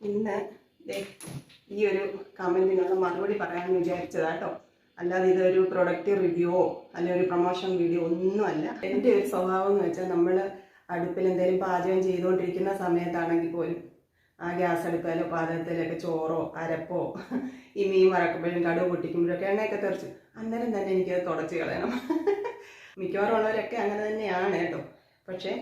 ഇന്ന് ഈ ഒരു കമന്റിനുള്ള മറുപടി പറയാമെന്ന് വിചാരിച്ചതാട്ടോ അല്ലാതെ ഇതൊരു പ്രൊഡക്റ്റ് റിവ്യൂവോ അല്ലെങ്കിൽ ഒരു പ്രൊമോഷൻ വീഡിയോ ഒന്നുമല്ല എന്റെ ഒരു സ്വഭാവം എന്ന് വെച്ചാൽ നമ്മൾ അടുപ്പിൽ എന്തെങ്കിലും പാചകം ചെയ്തുകൊണ്ടിരിക്കുന്ന സമയത്താണെങ്കിൽ പോലും ആ ഗ്യാസ് അടുപ്പിലോ പാചകത്തിലൊക്കെ ചോറോ അരപ്പോ ഈ മീൻ വറക്കുമ്പോഴും കടുവ് പൊട്ടിക്കുമ്പോഴൊക്കെ എണ്ണയൊക്കെ തെറിച്ച് അന്നേരം തന്നെ എനിക്കത് തുടച്ച് കളയണം. മിക്കവാറും ഉള്ളവരൊക്കെ അങ്ങനെ തന്നെയാണ് കേട്ടോ. പക്ഷേ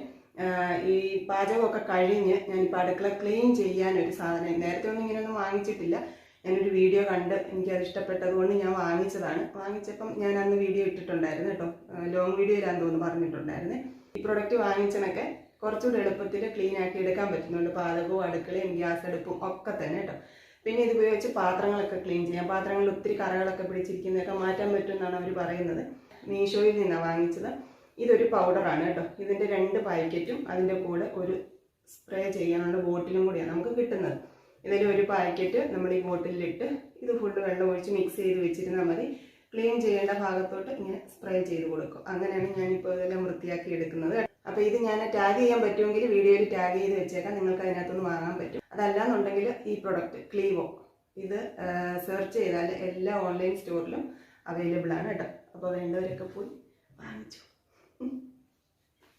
ഈ പാചകമൊക്കെ കഴിഞ്ഞ് ഞാനിപ്പോൾ അടുക്കള ക്ലീൻ ചെയ്യാൻ ഒരു സാധനം നേരത്തെ ഒന്നും ഇങ്ങനെയൊന്നും വാങ്ങിച്ചിട്ടില്ല. ഞാനൊരു വീഡിയോ കണ്ട് എനിക്കത് ഇഷ്ടപ്പെട്ടത് കൊണ്ട് ഞാൻ വാങ്ങിച്ചതാണ്. വാങ്ങിച്ചപ്പം ഞാൻ അന്ന് വീഡിയോ ഇട്ടിട്ടുണ്ടായിരുന്നു കേട്ടോ. ലോങ് വീഡിയോയിലാന്ന് തോന്നുന്നു പറഞ്ഞിട്ടുണ്ടായിരുന്നു. ഈ പ്രൊഡക്റ്റ് വാങ്ങിച്ചതൊക്കെ കുറച്ചുകൂടി എളുപ്പത്തിൽ ക്ലീൻ ആക്കി എടുക്കാൻ പറ്റുന്നുണ്ട്. പാചകവും അടുക്കളയും ഗ്യാസ് അടുപ്പും ഒക്കെ തന്നെ കേട്ടോ. പിന്നെ ഇത് ഉപയോഗിച്ച് പാത്രങ്ങളൊക്കെ ക്ലീൻ ചെയ്യാം. പാത്രങ്ങളിൽ ഒത്തിരി കറകളൊക്കെ പിടിച്ചിരിക്കുന്നതൊക്കെ മാറ്റാൻ പറ്റുമെന്നാണ് അവർ പറയുന്നത്. മീഷോയിൽ നിന്നാണ് വാങ്ങിച്ചത്. ഇതൊരു പൗഡറാണ് കേട്ടോ. ഇതിന്റെ രണ്ട് പാക്കറ്റും അതിന്റെ കൂടെ ഒരു സ്പ്രേ ചെയ്യാനുള്ള ബോട്ടിലും കൂടിയാണ് നമുക്ക് കിട്ടുന്നത്. ഇതിൽ ഒരു പാക്കറ്റ് നമ്മൾ ഈ ബോട്ടിലിട്ട് ഇത് ഫുള്ള് വെള്ളം ഒഴിച്ച് മിക്സ് ചെയ്ത് വെച്ചിരുന്നാൽ മതി. ക്ലീൻ ചെയ്യേണ്ട ഭാഗത്തോട്ട് ഇങ്ങനെ സ്പ്രേ ചെയ്ത് കൊടുക്കും. അങ്ങനെയാണ് ഞാനിപ്പോൾ ഇതെല്ലാം വൃത്തിയാക്കി എടുക്കുന്നത് അപ്പോൾ ഇത് ഞാൻ ടാഗ് ചെയ്യാൻ പറ്റുമെങ്കിൽ വീഡിയോയിൽ ടാഗ് ചെയ്ത് വെച്ചേക്കാം. നിങ്ങൾക്ക് അതിനകത്തുനിന്ന് വാങ്ങാൻ പറ്റും. അതല്ലാന്നുണ്ടെങ്കിൽ ഈ പ്രൊഡക്റ്റ് ക്ലീവോ ഇത് സെർച്ച് ചെയ്താൽ എല്ലാ ഓൺലൈൻ സ്റ്റോറിലും അവൈലബിൾ ആണ് കേട്ടോ. അപ്പോൾ വേണ്ടവരൊക്കെ പോയി വാങ്ങിച്ചു.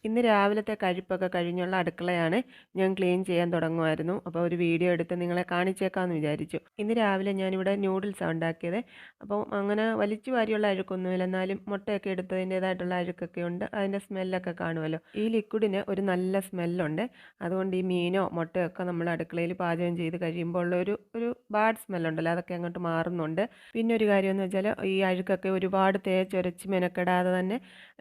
ഇന്ന് രാവിലത്തെ കഴിപ്പൊക്കെ കഴിഞ്ഞുള്ള അടുക്കളയാണ് ഞാൻ ക്ലീൻ ചെയ്യാൻ തുടങ്ങുമായിരുന്നു. അപ്പോൾ ഒരു വീഡിയോ എടുത്ത് നിങ്ങളെ കാണിച്ചേക്കാമെന്ന് വിചാരിച്ചു. ഇന്ന് രാവിലെ ഞാനിവിടെ ന്യൂഡിൽസ് ഉണ്ടാക്കിയത്. അപ്പോൾ അങ്ങനെ വലിച്ചു വാരിയുള്ള അഴുക്കൊന്നുമില്ല. എന്നാലും മുട്ടയൊക്കെ എടുത്തതിന്റേതായിട്ടുള്ള അഴുക്കൊക്കെ ഉണ്ട്. അതിന്റെ സ്മെല്ലൊക്കെ കാണുമല്ലോ. ഈ ലിക്വിഡിന് ഒരു നല്ല സ്മെല്ലുണ്ട്. അതുകൊണ്ട് ഈ മീനോ മുട്ടയോ ഒക്കെ നമ്മൾ അടുക്കളയിൽ പാചകം ചെയ്ത് കഴിയുമ്പോൾ ഉള്ള ഒരു ഒരു ബാഡ് സ്മെല്ലുണ്ടല്ലോ. അതൊക്കെ അങ്ങോട്ട് മാറുന്നുണ്ട്. പിന്നെ ഒരു കാര്യം എന്ന് വെച്ചാൽ ഈ അഴുക്കൊക്കെ ഒരുപാട് തേച്ചൊരച്ച് മെനക്കെടാതെ തന്നെ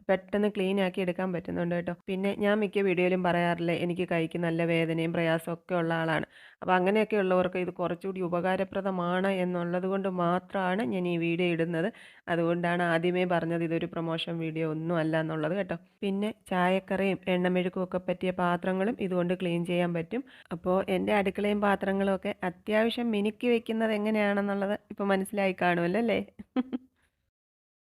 പെട്ടെന്ന് ക്ലീൻ ആക്കി എടുക്കാൻ പറ്റുന്നുണ്ട് കേട്ടോ. പിന്നെ ഞാൻ മിക്ക വീഡിയോയിലും പറയാറില്ലേ എനിക്ക് കൈക്ക് നല്ല വേദനയും പ്രയാസവും ഒക്കെ ഉള്ള ആളാണ്. അപ്പോൾ അങ്ങനെയൊക്കെ ഉള്ളവർക്ക് ഇത് കുറച്ചുകൂടി ഉപകാരപ്രദമാണ് എന്നുള്ളത് കൊണ്ട് മാത്രമാണ് ഞാൻ ഈ വീഡിയോ ഇടുന്നത്. അതുകൊണ്ടാണ് ആദ്യമേ പറഞ്ഞത് ഇതൊരു പ്രൊമോഷൻ വീഡിയോ ഒന്നും അല്ല എന്നുള്ളത് കേട്ടോ. പിന്നെ ചായക്കറിയും എണ്ണമെഴുക്കും ഒക്കെ പറ്റിയ പാത്രങ്ങളും ഇതുകൊണ്ട് ക്ലീൻ ചെയ്യാൻ പറ്റും. അപ്പോൾ എന്റെ അടുക്കളയും പാത്രങ്ങളും ഒക്കെ അത്യാവശ്യം മിനുക്കി വെക്കുന്നത് എങ്ങനെയാണെന്നുള്ളത് ഇപ്പോൾ മനസ്സിലായി കാണുമല്ലോ അല്ലേ?